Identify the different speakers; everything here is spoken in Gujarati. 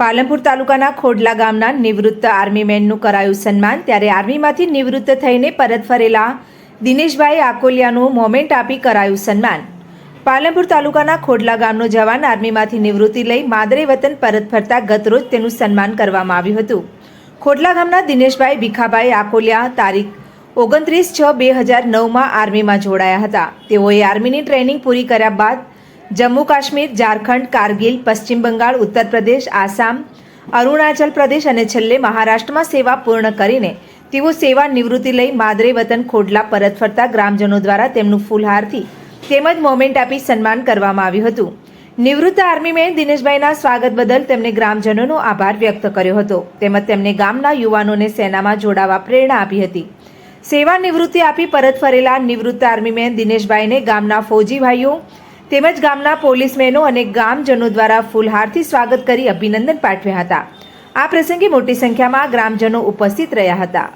Speaker 1: પાલનપુર તાલુકાના ખોડલા ગામના નિવૃત્ત આર્મીમેનનું કરાયું સન્માન. ત્યારે આર્મીમાંથી નિવૃત્ત થઈને પરત ફરેલા દિનેશભાઈ આકોલિયાનું મોમેન્ટ આપી કરાયું સન્માન. પાલનપુર તાલુકાના ખોડલા ગામનો જવાન આર્મીમાંથી નિવૃત્તિ લઈ માદરે વતન પરત ફરતા ગતરોજ તેનું સન્માન કરવામાં આવ્યું હતું. ખોડલા ગામના દિનેશભાઈ ભીખાભાઈ આકોલિયા તારીખ ઓગણત્રીસ છ બે હજાર નવમાં આર્મીમાં જોડાયા હતા. તેઓએ આર્મીની ટ્રેનિંગ પૂરી કર્યા બાદ જમ્મુ કાશ્મીર, ઝારખંડ, કારગિલ, પશ્ચિમ બંગાળ, ઉત્તર પ્રદેશ, આસામ, અરુણાચલ પ્રદેશ અને છેલ્લે મહારાષ્ટ્રમાં સેવા પૂર્ણ કરીને તેઓ સેવા નિવૃત્તિ લઈ માદરે વતન ખોડલા પરત ફરતા ગ્રામજનો દ્વારા તેમનું ફૂલહારથી તેમજ મોમેન્ટ આપી સન્માન કરવામાં આવ્યું હતું. નિવૃત્ત આર્મીમેન દિનેશભાઈના સ્વાગત બદલ તેમને ગ્રામજનોનો આભાર વ્યક્ત કર્યો હતો તેમજ તેમને ગામના યુવાનોને સેનામાં જોડાવા પ્રેરણા આપી હતી. સેવા નિવૃત્તિ આપી પરત ફરેલા નિવૃત્ત આર્મીમેન દિનેશભાઈને ગામના ફોજી ભાઈઓ તેમજ ગામના પોલીસમેનો અને ગામજનો દ્વારા ફૂલહારથી સ્વાગત કરી અભિનંદન પાઠવ્યા હતા. આ પ્રસંગે મોટી સંખ્યામાં ગ્રામજનો ઉપસ્થિત રહ્યા હતા.